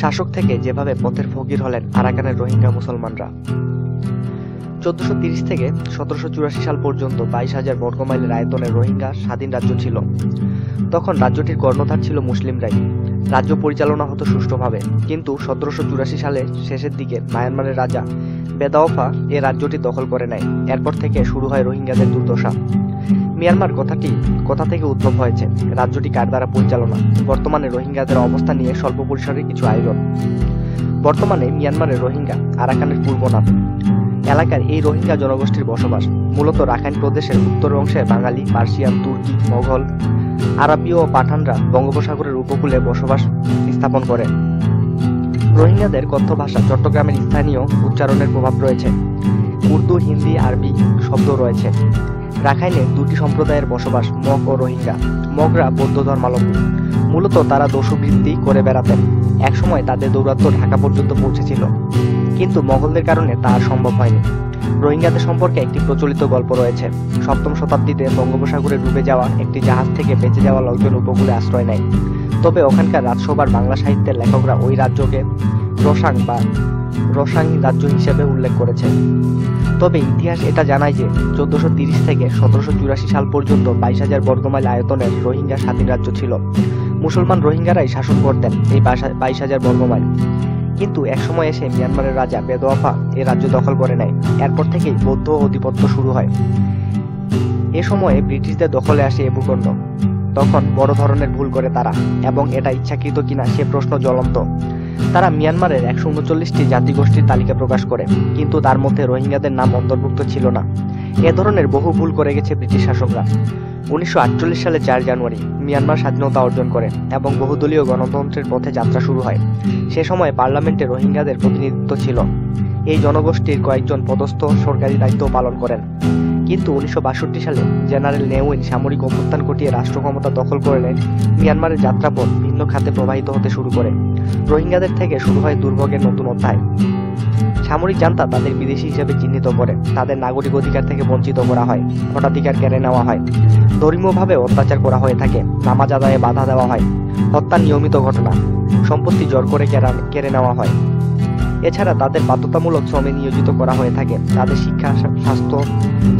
শাসক থেকে যেভাবে পথের ফকির হলেন আরাকানের রোহিঙ্গা মুসলমানরা। চোদ্দশো তিরিশ থেকে সতেরোশো চুরাশি সাল পর্যন্ত বাইশ হাজার বর্গমাইলের আয়তনের রোহিঙ্গা স্বাধীন রাজ্য ছিল। তখন রাজ্যটির কর্ণধার ছিল মুসলিমরাই। রাজ্য পরিচালনা হতো সুষ্ঠুভাবে। কিন্তু সতেরোশো চুরাশি সালের শেষের দিকে মায়ানমারের রাজা বেদাওফা এ রাজ্যটি দখল করে নেয়। এরপর থেকে শুরু হয় রোহিঙ্গাদের দুর্দশা। মিয়ানমার কথাটি কোথা থেকে উদ্ভব হয়েছে, রাজ্যটি কার দ্বারা পরিচালনা, বর্তমানে রোহিঙ্গাদের অবস্থা নিয়ে স্বল্প পরিসরে কিছু আয়োজন। বর্তমানে মিয়ানমারের রোহিঙ্গা আরাকানের পূর্ব নাম। এলাকার এই রোহিঙ্গা জনগোষ্ঠীর বসবাস মূলত রাখাইন প্রদেশের উত্তর অংশে বাঙালি, পার্সিয়ান, তুর্কি, মোঘল, আরবীয় ও পাঠানরা বঙ্গোপসাগরের উপকূলে বসবাস স্থাপন করে। রোহিঙ্গাদের কথ্য ভাষা চট্টগ্রামের স্থানীয় উচ্চারণের প্রভাব রয়েছে। উর্দু, হিন্দি, আরবি শব্দ রয়েছে। রাখাইনে দুটি সম্প্রদায়ের বসবাস, মগ ও রোহিঙ্গা। মগরা বৌদ্ধ ধর্মাবলম্বী। মূলত তারা দস্যুবৃত্তি করে বেড়াতেন। একসময় তাদের দৌরাত্ম ঢাকা পর্যন্ত পৌঁছেছিল। কিন্তু মগলদের কারণে তা সম্ভব হয়নি। রোহিঙ্গাদের সম্পর্কে একটি প্রচলিত গল্প রয়েছে। সপ্তম শতাব্দীতে বঙ্গোপসাগরে ডুবে যাওয়া একটি জাহাজ থেকে বেঁচে যাওয়া লোকজন উপকূলে আশ্রয় নেয়। তবে ওখানকার রাজসভার বাংলা সাহিত্যের লেখকরা ওই রাজ্যকে রসাং বা রসাং রাজ্য হিসেবে উল্লেখ করেছে তবে ইতিহাস এটা জানায় যে চোদ্দশো তিরিশ থেকে সতেরোশো চুরাশি সাল পর্যন্ত বাইশ হাজার বর্গমাইল আয়তনের রোহিঙ্গা স্বাধীন রাজ্য ছিল। মুসলমান রোহিঙ্গারাই শাসন করতেন এই বাইশ হাজার বর্গমাইল। কিন্তু একসময় এসে মিয়ানমারের রাজা বেদোয়াফা এ রাজ্য দখল করে নেয়। এরপর থেকেই বৌদ্ধ আধিপত্য শুরু হয়। এ সময়ে ব্রিটিশদের দখলে আসে এ ভূখণ্ড। তখন বড় ধরনের ভুল করে তারা, এবং এটা ইচ্ছাকৃত কিনা সে প্রশ্ন জ্বলন্ত। তারা মিয়ানমারের একশো উনচল্লিশটি জাতিগোষ্ঠীর তালিকা প্রকাশ করে, কিন্তু তার মধ্যে রোহিঙ্গাদের নাম অন্তর্ভুক্ত ছিল না। এ ধরনের বহু ভুল করে গেছে ব্রিটিশ শাসকরা। উনিশশো আটচল্লিশ সালে চার জানুয়ারি মিয়ানমার স্বাধীনতা অর্জন করে এবং বহুদলীয় গণতন্ত্রের পথে যাত্রা শুরু হয়। সে সময় পার্লামেন্টে রোহিঙ্গাদের প্রতিনিধিত্ব ছিল। এই জনগোষ্ঠীর কয়েকজন পদস্থ সরকারি দায়িত্ব পালন করেন। কিন্তু উনিশশো সালে জেনারেল নেউইন সামরিক অভ্যুত্থান ঘটিয়ে রাষ্ট্র ক্ষমতা দখল করে নেন মিয়ানমারের যাত্রাপথ ভিন্ন খাতে প্রবাহিত হতে শুরু করে। রোহিঙ্গাদের থেকে শুরু হয় দুর্ভোগের নতুন অধ্যায়। সামরিক জান্তা তাদের বিদেশি হিসেবে চিহ্নিত করে, তাদের নাগরিক অধিকার থেকে বঞ্চিত করা হয়, ভোটাধিকার কেড়ে নেওয়া হয়। ধর্মীয়ভাবে অত্যাচার করা হয়ে থাকে, নামাজ আদায়ে বাধা দেওয়া হয়, হত্যার নিয়মিত ঘটনা, সম্পত্তি জোর করে কেড়ে নেওয়া হয়। এছাড়া তাদের বাধ্যতামূলক শ্রমে নিয়োজিত করা হয়ে থাকে। তাদের শিক্ষা স্বাস্থ্য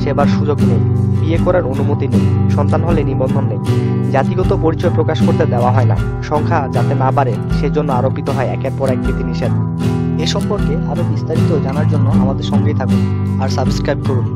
সেবার সুযোগ নেই, বিয়ে করার অনুমতি নেই, সন্তান হলে নিবন্ধন নেই। জাতিগত পরিচয় প্রকাশ করতে দেওয়া হয় না। সংখ্যা যাতে না বাড়ে, সেজন্য আরোপিত হয় একের পর এক বিধিনিষেধ এ সম্পর্কে আরও বিস্তারিত জানার জন্য আমাদের সঙ্গেই থাকুন আর সাবস্ক্রাইব করুন।